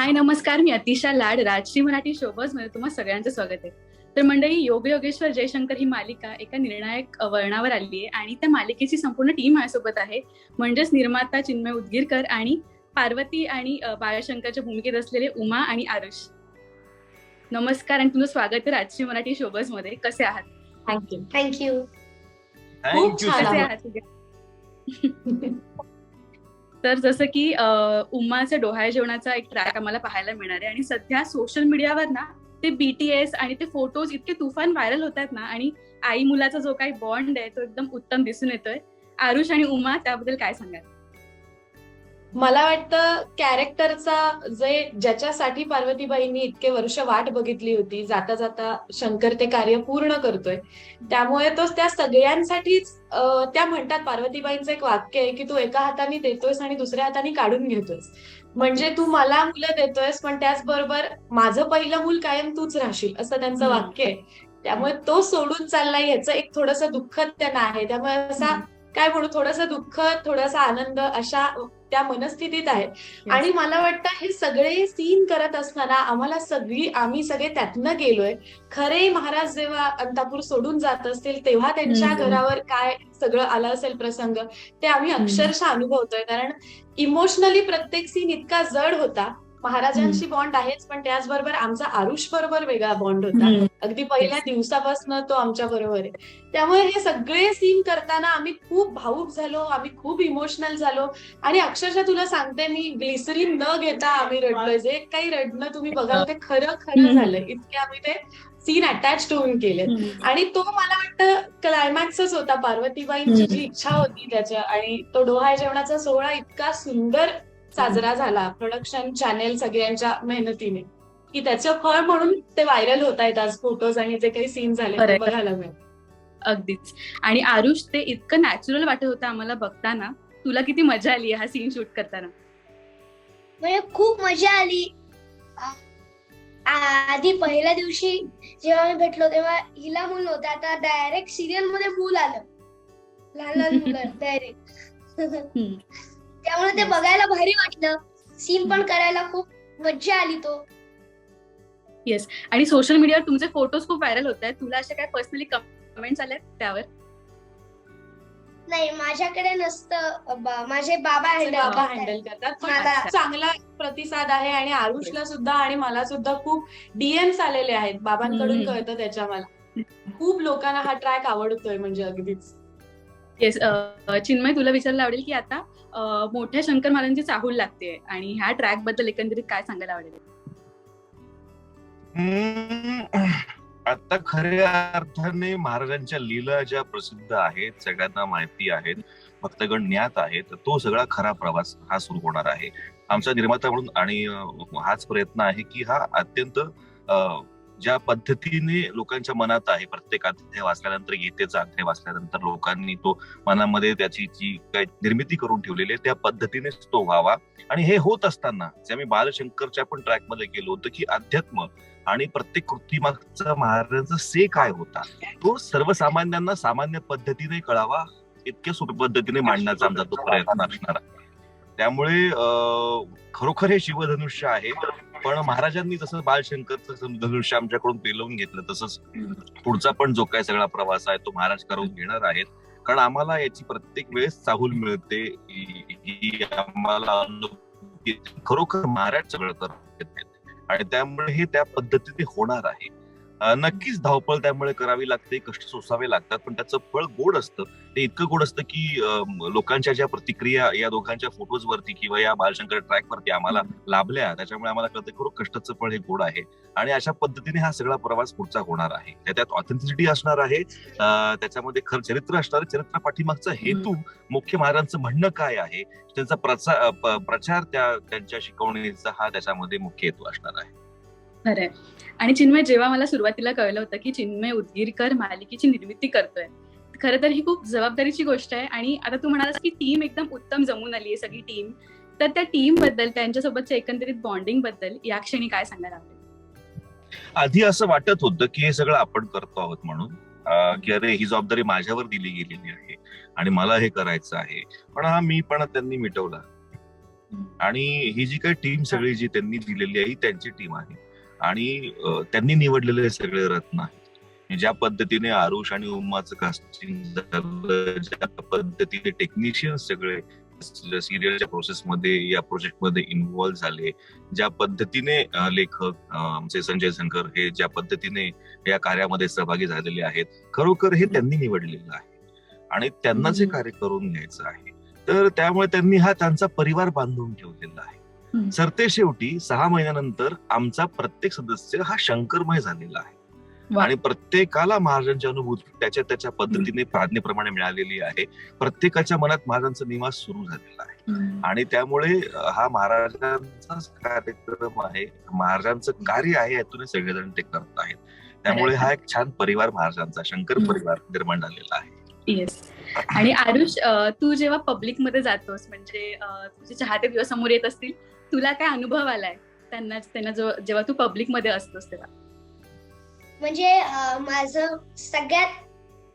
हाय नमस्कार. मी अतिशा लाड राजश्री मराठी शोबज. मध्ये तुम्हा सगळ्यांचं स्वागत आहे. तर मंडळी योग योगेश्वर जयशंकर ही मालिका एका निर्णायक वळणावर आली आहे आणि त्या मालिकेची संपूर्ण टीम माझ्यासोबत आहे. म्हणजेच निर्माता चिन्मय उदगीरकर आणि पार्वती आणि बाळशंकरच्या भूमिकेत असलेले उमा आणि आरुष. नमस्कार आणि तुमचं स्वागत आहे राजश्री मराठी शोबजमध्ये. कसे आहात? थँक्यू थँक्यू खूप छान. आहात? तर जसं की अ, उम्माच्या डोहाळे जेवणाचा एक ट्रॅक आम्हाला पाहायला मिळणार आहे. आणि सध्या सोशल मीडियावर ना ते बीटीएस आणि ते फोटोज इतके तुफान व्हायरल होत आहेत ना आणि आई मुलाचा जो काही बॉन्ड आहे तो एकदम उत्तम दिसून येतोय. आरुष आणि उमा त्याबद्दल काय सांगाल? मला वाटतं कॅरेक्टरचा जे ज्याच्यासाठी पार्वतीबाईंनी इतके वर्ष वाट बघितली होती जाता जाता शंकर ते कार्य पूर्ण करतोय त्यामुळे तो त्या सगळ्यांसाठीच त्या म्हणतात पार्वतीबाईंचं एक वाक्य आहे की तू एका हाताने देतोयस आणि दुसऱ्या हाताने काढून घेतोयस. म्हणजे तू मला मुलं देतोयस पण त्याचबरोबर माझं पहिलं मूल कायम तूच राहशील असं त्यांचं. वाक्य आहे. त्यामुळे तो सोडून चाललाय याचं एक थोडस दुःख त्यांना आहे. त्यामुळे असा काय म्हणू थोडस दुःख थोडासा आनंद अशा त्या मनस्थितीत आहेत आणि मला वाटतं हे सगळे सीन करत असताना आम्हाला सगळी आम्ही सगळे त्यातनं गेलोय. खरे महाराज जेव्हा अंतापूर सोडून जात असतील तेव्हा त्यांच्या. घरावर काय सगळं आलं असेल प्रसंग ते आम्ही अक्षरशः अनुभवतोय. कारण इमोशनली प्रत्येक सीन इतका जड होता. महाराजांशी बॉन्ड आहेच पण त्याचबरोबर आमचा आरुष बरोबर वेगळा बॉन्ड होता. अगदी पहिल्या दिवसापासून तो आमच्या बरोबर आहे. त्यामुळे हे सगळे सीन करताना आम्ही खूप भाऊक झालो आम्ही खूप इमोशनल झालो. आणि अक्षरशः तुला सांगते मी ग्लिसरीन न घेता आम्ही रडलोय. जे काही रडणं तुम्ही बघाल ते खरं खरं. झालंय. इतके आम्ही ते सीन अटॅच होऊन केले आणि तो मला वाटतं क्लायमॅक्सच होता. पार्वतीबाईंची. जी इच्छा होती त्याच्या आणि तो डोहाळ जेवणाचा सोहळा इतका सुंदर साजरा झाला. प्रोडक्शन चॅनेल सगळ्यांच्या मेहनतीने. की त्याचं फळ म्हणून ते व्हायरल होत आहेत आज फोटोज आणि जे काही सीन झाले. ते बघायला मिळेल. अगदीच. आणि आरुष ते इतकं नॅचरल वाटत होतं आम्हाला बघताना. तुला किती मजा आली हा सीन शूट करताना? म्हणजे खूप मजा आली. आ- आधी पहिल्या दिवशी जेव्हा मी भेटलो तेव्हा हिला मूल नव्हतं आता डायरेक्ट सिरियलमध्ये मूल आलं. लहान लहान मुलं डायरेक्ट. त्यामुळे ते Yes. बघायला भारी वाटलं. सीन पण करायला खूप मज्जा आली तो. आणि सोशल मीडियावर तुमचे फोटोज खूप व्हायरल होत आहेत. तुला अशा काय पर्सनली कमेंट्स आल्यात त्यावर? नाही माझ्याकडे नसतं. बा- माझे बाबा बाबा. हँडल करतात. पण मला- खूप चांगला प्रतिसाद आहे आणि आरुषला सुद्धा आणि मला सुद्धा खूप डीएम्स आलेले आहेत. बाबांकडून हम्म. कळतं त्याच्या मला. खूप लोकांना हा ट्रॅक आवडतोय म्हणजे अगदीच. येस चिन्मय तुला विचारायला आवडेल की आता मोठ्या शंकर महाराजांची चाहूल लागते आणि ह्या ट्रॅकबद्दल एकंदरीत काय सांगायला आवडेल? आता खऱ्या अर्थाने महाराजांच्या लीला ज्या प्रसिद्ध आहेत सगळ्यांना माहिती आहेत भक्तगण ज्ञात आहेत तर तो सगळा खरा प्रवास हा सुरू होणार आहे. आमचा निर्माता म्हणून आणि हाच प्रयत्न आहे की हा अत्यंत अं, ज्या पद्धतीने लोकांच्या मनात आहे प्रत्येक अध्याय वाचल्यानंतर गीतेचा अध्याय वाचल्यानंतर लोकांनी तो मनामध्ये त्याची जी काही निर्मिती करून ठेवलेली आहे त्या पद्धतीनेच तो व्हावा. आणि हे होत असताना जे आम्ही बालशंकरच्या पण ट्रॅकमध्ये गेलो होतो की अध्यात्म आणि प्रत्येक कृतीमागचा महाराजांचा से काय होता तो सर्वसामान्यांना सामान्य पद्धतीने कळावा इतक्या सोप्या पद्धतीने मांडण्याचा आमचा तो प्रयत्न असणार त्यामुळे अं, खरोखर हे शिवधनुष्य आहे. पण महाराजांनी जसं बालशंकरचं धनुष्य आमच्याकडून पेलवून घेतलं. तसंच पुढचा पण जो काय सगळा प्रवास आहे तो महाराज करून घेणार आहेत. कारण आम्हाला याची प्रत्येक वेळेस चाहूल मिळते. ही आम्हाला खरोखर महाराज सगळं करत आणि त्यामुळे हे त्या पद्धतीने होणार आहे. नक्कीच धावपळ त्यामुळे करावी लागते कष्ट सोसावे लागतात पण त्याचं फळ गोड असतं. ते इतकं गोड असतं की लोकांच्या ज्या प्रतिक्रिया या दोघांच्या फोटोज वरती किंवा या बालशंकर ट्रॅक वरती आम्हाला लाभल्या त्याच्यामुळे आम्हाला कळतं खरं कष्टाचं फळ हे गोड आहे. आणि अशा पद्धतीने हा सगळा प्रवास पुढचा होणार आहे. त्याच्यात ऑथेंटिसिटी असणार आहे. त्याच्यामध्ये खरं चरित्र असणार. चरित्र पाठीमागचा हेतू मुख्य महाराजांचं म्हणणं काय आहे? त्यांचा प्रचार त्या त्यांच्या शिकवणीचा हा त्याच्यामध्ये मुख्य हेतू असणार आहे. खरंय. आणि चिन्मय जेव्हा मला सुरुवातीला कळलं होतं की चिन्मय उदगीरकर मालिकेची निर्मिती करतोय खरं तर ही खूप जबाबदारीची गोष्ट आहे. आणि आता तू म्हणालास की टीम एकदम उत्तम जमून आली आहे सगळी टीम तर त्या टीमबद्दल त्यांच्यासोबतच्या एकंदरीत बॉन्डिंगबद्दल या क्षणी काय सांगायला आवडेल? आधी असं वाटत होतं की हे सगळं आपण करतो आहोत म्हणून. की अरे ही जबाबदारी माझ्यावर दिली गेलेली आहे आणि मला हे करायचं आहे. पण हा मी पण त्यांनी मिटवला. आणि ही जी काही टीम सगळी जी त्यांनी दिलेली आहे ही त्यांची टीम आहे. आणि त्यांनी निवडलेले सगळे रत्न आहेत. ज्या पद्धतीने आरुष आणि उम्माचं कास्टिंग झालं ज्या पद्धतीने टेक्निशियन सगळे सिरियलच्या प्रोसेसमध्ये या प्रोजेक्टमध्ये इन्व्हॉल्व्ह झाले ज्या पद्धतीने लेखक आमचे संजय झनकर हे ज्या पद्धतीने या कार्यामध्ये सहभागी झालेले आहेत खरोखर हे त्यांनी निवडलेलं आहे. आणि त्यांनाच हे हम्म. कार्य करून घ्यायचं आहे तर त्यामुळे त्यांनी हा त्यांचा परिवार बांधून ठेवलेला आहे. हम्म. सरते शेवटी सहा महिन्यानंतर आमचा प्रत्येक सदस्य हा शंकरमय झालेला आहे. आणि प्रत्येकाला महाराजांची अनुभूती त्याच्या त्याच्या पद्धतीने प्राज्ञेप्रमाणे मिळालेली आहे. प्रत्येकाच्या मनात महाराजांचा निवास सुरू झालेला आहे. आणि त्यामुळे हा महाराजांचाच कार्यक्रम आहे महाराजांचं कार्य आहे यातून सगळेजण ते करत आहेत. त्यामुळे हा एक छान परिवार महाराजांचा शंकर. परिवार निर्माण झालेला आहे. येस आणि आरुष तू जेव्हा पब्लिकमध्ये जातोस म्हणजे तुझे चाहते तुझ्या समोर येत असतील तुला काय अनुभव आलाय? त्यांना त्यांना जो- जेव्हा तू पब्लिकमध्ये असतोस तेव्हा. म्हणजे माझं सगळ्यात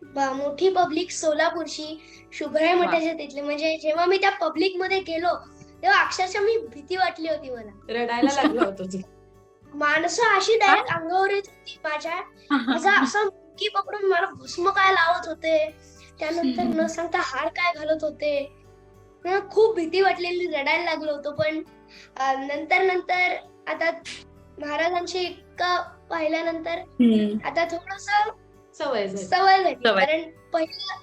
ब- मोठी पब्लिक सोलापूरची शुभ्राय. मठाच्या तिथले. म्हणजे जेव्हा मी त्या पब्लिकमध्ये गेलो तेव्हा अक्षरशः मी भीती वाटली होती मला. रडायला लागलं होतं तू. माणसं अशी डायरेक्ट अंगावर येत होती माझ्या. माझा असा मुक्की पकडून मला भस्म काय लावत होते. त्यानंतर न सांगता हार काय घालत होते. मला खूप भीती वाटलेली रडायला लागलो होतो. पण नंतर नंतर आता महाराजांची इतकं पाहिल्यानंतर. आता थोडस सवय सवय झाली. कारण पहिलं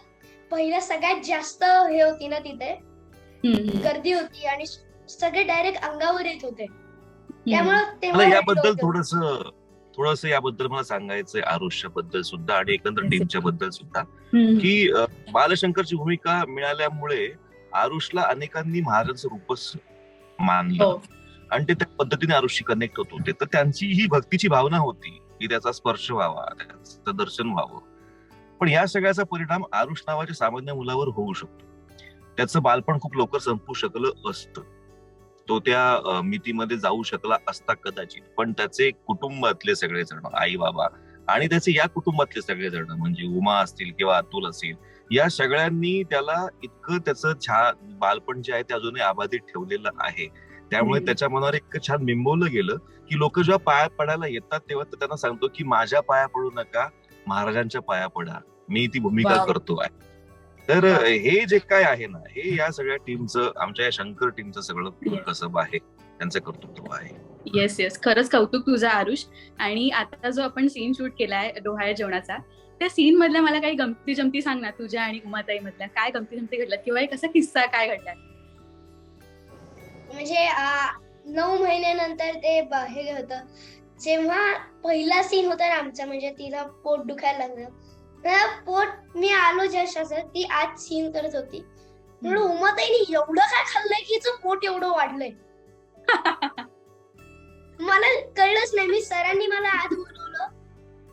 पहिलं सगळ्यात जास्त हे होती ना तिथे. गर्दी होती आणि सगळे डायरेक्ट अंगावर येत होते. त्यामुळं याबद्दल. थोडस थोडस याबद्दल मला सांगायचंय आरुष्या बद्दल सुद्धा आणि एकंदर. टीमच्या बद्दल सुद्धा. की बालशंकरची भूमिका मिळाल्यामुळे आरुषला अनेकांनी महाराजांचं रूपच मानलं. हो. आणि ते त्या पद्धतीने आरुषशी कनेक्ट होत होते. तर त्यांची ही भक्तीची भावना होती की त्याचा स्पर्श व्हावा त्याचं दर्शन व्हावं. पण या सगळ्याचा परिणाम आरुष नावाच्या सामान्य मुलावर होऊ शकतो. त्याचं बालपण खूप लवकर संपू शकलं असतं. तो त्या मितीमध्ये जाऊ शकला असता कदाचित. पण त्याचे कुटुंबातले सगळे जण आई बाबा आणि त्याचे या कुटुंबातले सगळे जण म्हणजे उमा असतील किंवा अतुल असेल या सगळ्यांनी त्याला इतकं त्याचं छान बालपण जे आहे ते अजूनही अबाधित ठेवलेलं आहे त्यामुळे. त्याच्या मनावर एक छान बिंबवलं गेलं की लोक जेव्हा पाया पडायला येतात तेव्हा त्यांना सांगतो की माझ्या पाया पडू नका महाराजांच्या पाया पडा मी ती भूमिका. करतो आहे तर. हे जे काय आहे ना हे या सगळ्या टीमचं आमच्या या शंकर टीमचं सगळं. कसब आहे त्यांचं कर्तृत्व आहे येस येस खरंच कौतुक तुझं आरुष आणि आता जो आपण सीन शूट केलाय डोहाळ्या जेवणाचा त्या सीन मधल्या मला काही गमती जमती सांग ना तुझ्या आणि उमाताई मधल्या. काय गमती जमती घडल्यात किंवा एक असा किस्सा काय घडलाय? म्हणजे नऊ महिन्यानंतर ते हे होतं. जेव्हा पहिला सीन होता ना आमचा म्हणजे तिला पोट दुखायला लागलं. तर पोट मी आलो जस्ट असं ती आज सीन करत होती. म्हणून उमाताईने एवढं काय खाल्लंय की हिचं पोट एवढं वाढलंय? मला कळलंच नाही. मी सरांनी मला आत बोलवलं.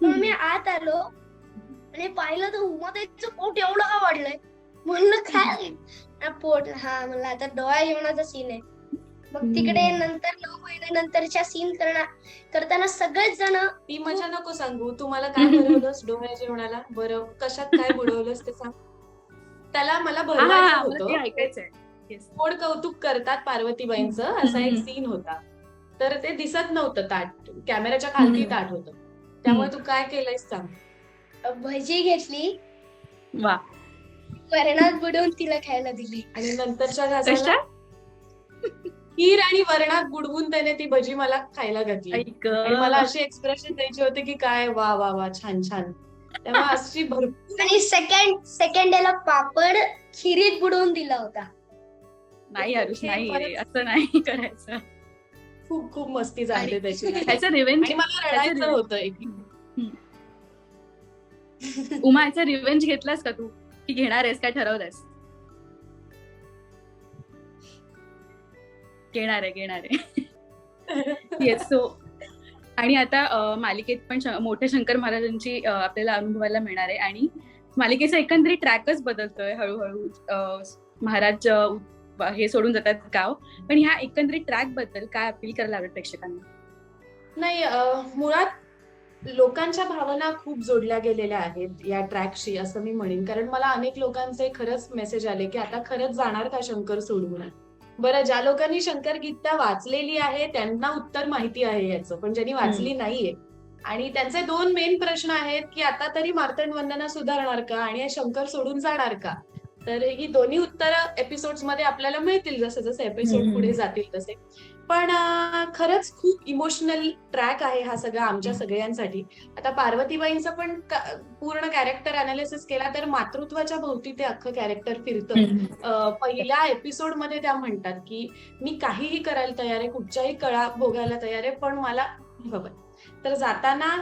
म्हणून मी आत आलो. आणि पाहिलं तर उमाताईचं पोट एवढं का वाढलंय? म्हणलं काय? पोट हा म्हणलं आता डोळा जेवणाचा सीन आहे. मग तिकडे. नंतर नऊ महिन्यानंतरच्या सीन करणार करताना सगळेच जण ती मजा नको सांगू. तू मला काय भरवलंस डोळ्या जेवणाला? बरं कशात काय बुडवलंस ते सांग. त्याला मला भरवायचं होतं. गोड कौतुक करतात पार्वतीबाईंचं? असा एक. सीन होता. तर ते दिसत नव्हतं ताट. कॅमेऱ्याच्या खालती. ताट होतं. त्यामुळे तू काय केलंयस सांग. भजी घेतली. वा. वरणात बुडवून तिला खायला दिली. आणि नंतरच्या घासाला खीर आणि वरणात बुडवून त्याने ती भजी मला खायला घातली. आणि मला असे एक्सप्रेशन द्यायचे होते की काय वा वा वा छान छान. तेव्हा अशी भरपूर आणि सेकंड सेकंड याला पापड खिरीत बुडवून दिला होता. नाही आरुष हे नाही रे, असं नाही करायचं. खूप खूप मस्ती झाली त्याची. रिव्हेंज आणि मला रडायचं होतं एक. उमा याचा रिव्हेंज घेतलास का तू? की घेणार आहेस काय ठरवलंस घेणार आहे घेणार आहे. येस सो आणि आता मालिकेत पण मोठ्या शंकर महाराजांची आपल्याला अनुभवायला मिळणार आहे. आणि मालिकेचा एकंदरीत ट्रॅकच बदलतोय हळूहळू. महाराज हे सोडून जातात गाव. पण ह्या एकंदरीत ट्रॅकबद्दल काय अपील करायला आवडेल प्रेक्षकांना? नाही मुळात लोकांच्या भावना खूप जोडल्या गेलेल्या आहेत या ट्रॅकशी असं मी म्हणेन. कारण मला अनेक लोकांचे खरंच मेसेज आले की आता खरंच जाणार का शंकर सोडून? बरं ज्या लोकांनी शंकर गीता वाचलेली आहे त्यांना उत्तर माहिती आहे याचं पण ज्यांनी वाचली नाहीये. आणि त्यांचे दोन मेन प्रश्न आहेत की आता तरी मार्तंड वंदना सुधारणार का आणि हे शंकर सोडून जाणार का? तर ही दोन्ही उत्तरं एपिसोडमध्ये आपल्याला मिळतील जसे जसे एपिसोड. पुढे जातील तसे. पण खरंच खूप इमोशनल ट्रॅक आहे हा सगळा आमच्या सगळ्यांसाठी. आता पार्वतीबाईंचं पण पूर्ण कॅरेक्टर अनालिसिस केला तर मातृत्वाच्या भोवती ते अख्खं कॅरेक्टर फिरतं. पहिल्या एपिसोडमध्ये त्या म्हणतात की मी काहीही करायला तयार आहे कुठच्याही कळा भोगायला तयार आहे पण मला हवं तर जाताना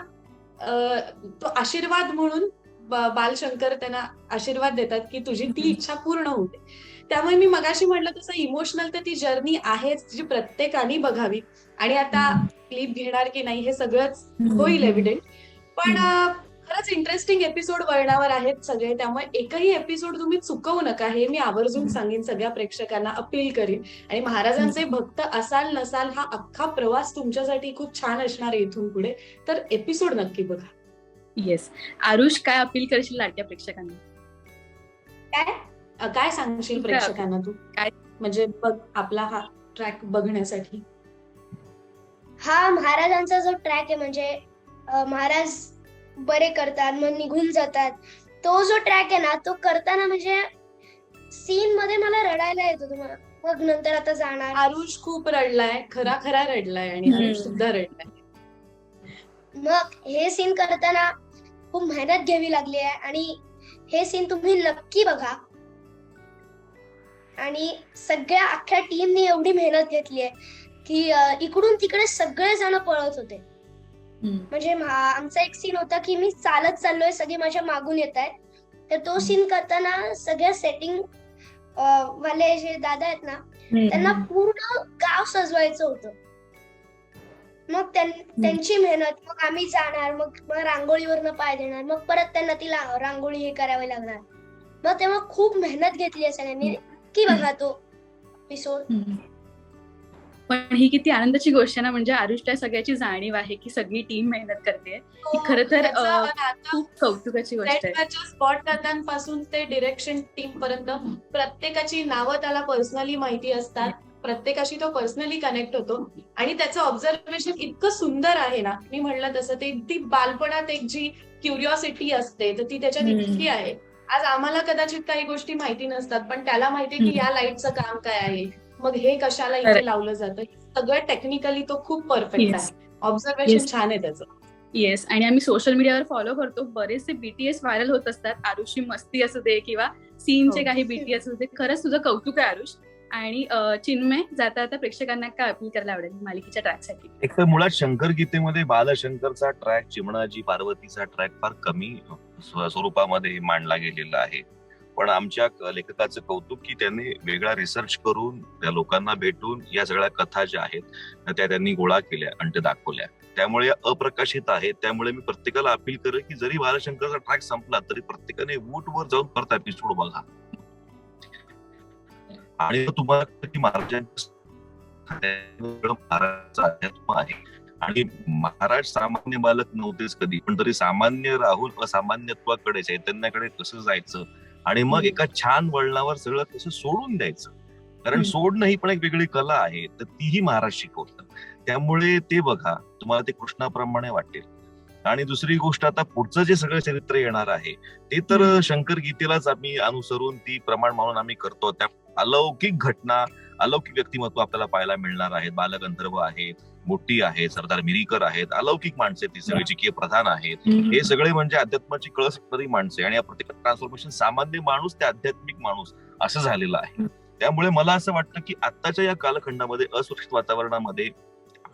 तो आशीर्वाद म्हणून बालशंकर त्यांना आशीर्वाद देतात की तुझी ती इच्छा पूर्ण होते त्यामुळे मी मगाशी म्हटलं तसं इमोशनल तर ती जर्नी आहेच जी प्रत्येकाने बघावी. आणि आता क्लिप घेणार की नाही हे सगळंच होईल एव्हिडेंट पण खरंच इंटरेस्टिंग एपिसोड वळणावर आहेत सगळे. त्यामुळे एकही एपिसोड तुम्ही चुकवू नका हे मी आवर्जून. सांगेन सगळ्या प्रेक्षकांना अपील करीन. आणि महाराजांचे भक्त असाल नसाल हा अख्खा प्रवास तुमच्यासाठी खूप छान असणार आहे इथून पुढे. तर एपिसोड नक्की बघा. येस आरुष काय अपील करशील लाडक्या प्रेक्षकांना? काय? काय सांगशील? प्रेक्षकांना तू काय? म्हणजे बघ आपला हा ट्रॅक बघण्यासाठी हा महाराजांचा जो ट्रॅक आहे म्हणजे महाराज बरे करतात मग निघून जातात तो जो ट्रॅक आहे ना तो करताना म्हणजे सीन मध्ये मला रडायला येतो तुम्हाला मग नंतर आता जाणार आरुष खूप रडलाय खरा खरा रडलाय आणि. आरुष सुद्धा रडलाय मग हे सीन करताना खूप मेहनत घ्यावी लागली आहे आणि हे सीन तुम्ही नक्की बघा आणि सगळ्या अख्ख्या टीमने एवढी मेहनत घेतली आहे की इकडून तिकडे सगळे जण पळत होते. म्हणजे आमचा एक सीन होता की मी चालत चाललोय सगळे माझ्या मागून येत आहेत. तर तो सीन करताना सगळ्या सेटिंग वाले जे दादा आहेत ना त्यांना पूर्ण गाव सजवायचं होतं. मग त्यां- त्यांची मेहनत मग आम्ही जाणार मग मग रांगोळीवरनं पाय देणार मग परत त्यांना ती रांगोळी हे करावी लागणार. मग तेव्हा खूप मेहनत घेतली सगळ्यांनी. नक्की बघा तो एपिसोड. पण ही किती आनंदाची गोष्ट आहे ना म्हणजे आरुषला सगळ्याची जाणीव आहे की सगळी टीम मेहनत करते. ही खरं तर, खूप कौतुकाची गोष्ट आहे. स्पॉट दादांपासून ते डिरेक्शन टीम पर्यंत प्रत्येकाची नावं त्याला पर्सनली माहिती असतात. प्रत्येकाशी तो पर्सनली कनेक्ट होतो. आणि त्याचं ऑब्झर्वेशन इतकं सुंदर आहे ना मी म्हणलं तसं ते ती बालपणात एक जी क्युरिओसिटी असते तर ती त्याच्यात. इतकी आहे. आज आम्हाला कदाचित काही गोष्टी माहिती नसतात पण त्याला माहितीये की. या लाईटचं काम काय आहे मग हे कशाला इथे. लावलं जातं सगळं टेक्निकली तो खूप परफेक्ट. आहे ऑब्झर्वेशन. छान आहे त्याचं येस आणि आम्ही सोशल मीडियावर फॉलो करतो बरेचसे बीटीएस व्हायरल होत असतात आरुषची मस्ती असू दे किंवा सीनचे हो. काही बीटीएस असू दे खरंच तुझं कौतुक आहे आरुष आणि चिन्मय जाता जाता प्रेक्षकांना काय अपील करायला आवडेल मालिकेच्या ट्रॅकसाठी एक तर मुळात शंकर गीतेमध्ये बालशंकरचा ट्रॅक चिमणाजी पार्वतीचा ट्रॅक फार कमी स्वरूपामध्ये मांडला गेलेला आहे. पण आमच्या लेखकाचं कौतुक की त्यांनी वेगळा रिसर्च करून त्या लोकांना भेटून या सगळ्या कथा ज्या आहेत त्या त्यांनी गोळा केल्या आणि त्या दाखवल्या. त्यामुळे या अप्रकाशित आहेत. त्यामुळे मी प्रत्येकाला अपील करेन की जरी बालशंकरचा ट्रॅक संपला तरी प्रत्येकाने वूट वर जाऊन परत एपिसोड बघा. आणि तो तुम्हाला महाराजांचं आहे. आणि महाराज सामान्य बालक नव्हतेच कधी पण तरी सामान्य राहून असामान्यत्वाकडे चैतन्याकडे कसं जायचं? आणि मग. एका छान वळणावर सगळं कसं सोडून द्यायचं? कारण. सोडणं ही पण एक वेगळी कला आहे तर तीही महाराज शिकवतात. त्यामुळे ते बघा तुम्हाला ते कृष्णाप्रमाणे वाटेल. आणि दुसरी गोष्ट आता पुढचं जे सगळं चरित्र येणार आहे ते तर. शंकर गीतेलाच आम्ही अनुसरून ती प्रमाण म्हणून आम्ही करतो. त्या अलौकिक घटना अलौकिक व्यक्तिमत्व आपल्याला पाहायला मिळणार आहेत. बालगंधर्व आहेत मोठी आहेत सरदार मिरीकर आहेत अलौकिक माणसे ती सगळी चिकीय प्रधान आहेत. हे सगळे म्हणजे अध्यात्माची कळस माणसे आणि या प्रत्येक ट्रान्सफॉर्मेशन सामान्य माणूस ते आध्यात्मिक माणूस असं झालेलं आहे. त्यामुळे मला असं वाटतं की आत्ताच्या या कालखंडामध्ये असुरक्षित वातावरणामध्ये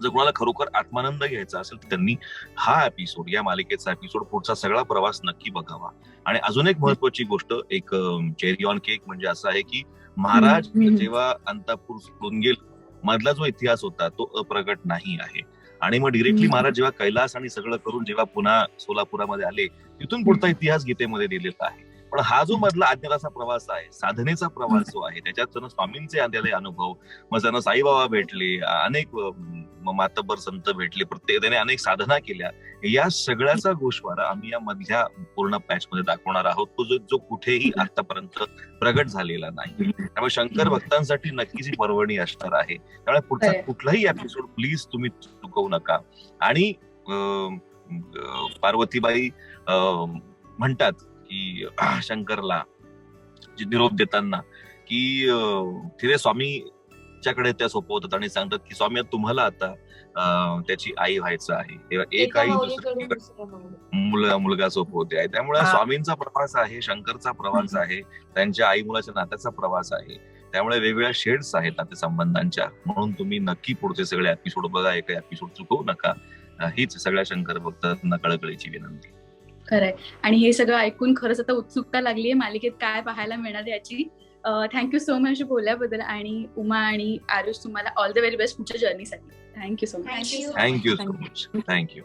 जर कोणाला खरोखर आत्मानंद घ्यायचा असेल तर त्यांनी हा एपिसोड या मालिकेचा एपिसोड पुढचा सगळा प्रवास नक्की बघावा आणि अजून एक महत्वाची गोष्ट एक चेरी ऑन केक म्हणजे असं आहे की महाराज. जेव्हा अंतापूर सोडून गेले मधला जो इतिहास होता तो अप्रगट नाही आहे आणि मग डिरेक्टली. महाराज जेव्हा कैलास आणि सगळं करून जेव्हा पुन्हा सोलापुरामध्ये आले तिथून पुढचा इतिहास गीतेमध्ये दिलेला आहे पण हा जो मधला आज्ञाचा प्रवास आहे साधनेचा प्रवास जो आहे त्याच्यात त्यांना स्वामींचे आलेले अनुभव मग त्यांना साईबाबा भेटले अनेक अं, मातब्बर संत भेटले प्रत्येक त्याने अनेक साधना केल्या. या सगळ्याचा गोषवारा आम्ही या मधल्या पूर्ण पॅच मध्ये दाखवणार आहोत. तो जो जो कुठेही आतापर्यंत प्रगट झालेला नाही. त्यामुळे शंकर भक्तांसाठी नक्कीच ही पर्वणी असणार आहे. त्यामुळे पुढचा. कुठलाही एपिसोड प्लीज तुम्ही चुकवू नका. आणि पार्वतीबाई अं, म्हणतात की शंकरला जे निरोप देताना की तिथे स्वामीच्याकडे त्या सोपवतात आणि सांगतात की स्वामी तुम्हाला आता त्याची आई व्हायचं आहे. तेव्हा एक आई. मुलगा मुलगा सोपवते. आहे त्यामुळे हा. स्वामींचा प्रवास आहे शंकरचा प्रवास आहे त्यांच्या आई मुलाच्या नात्याचा प्रवास आहे. त्यामुळे वेगवेगळ्या शेड्स आहेत नातेसंबंधांच्या. म्हणून तुम्ही नक्की पुढचे सगळे एपिसोड बघा एका एपिसोड चुकवू नका. हीच सगळ्या शंकर भक्तांना कळकळीची विनंती. खरंय. आणि हे सगळं ऐकून खरंच आता उत्सुकता लागली आहे मालिकेत काय पाहायला मिळणार याची. थँक्यू सो मच बोलल्याबद्दल आणि उमा आणि आरुष तुम्हाला ऑल द व्हेरी बेस्ट पुढच्या जर्नीसाठी thank you so much. Thank you so much thank you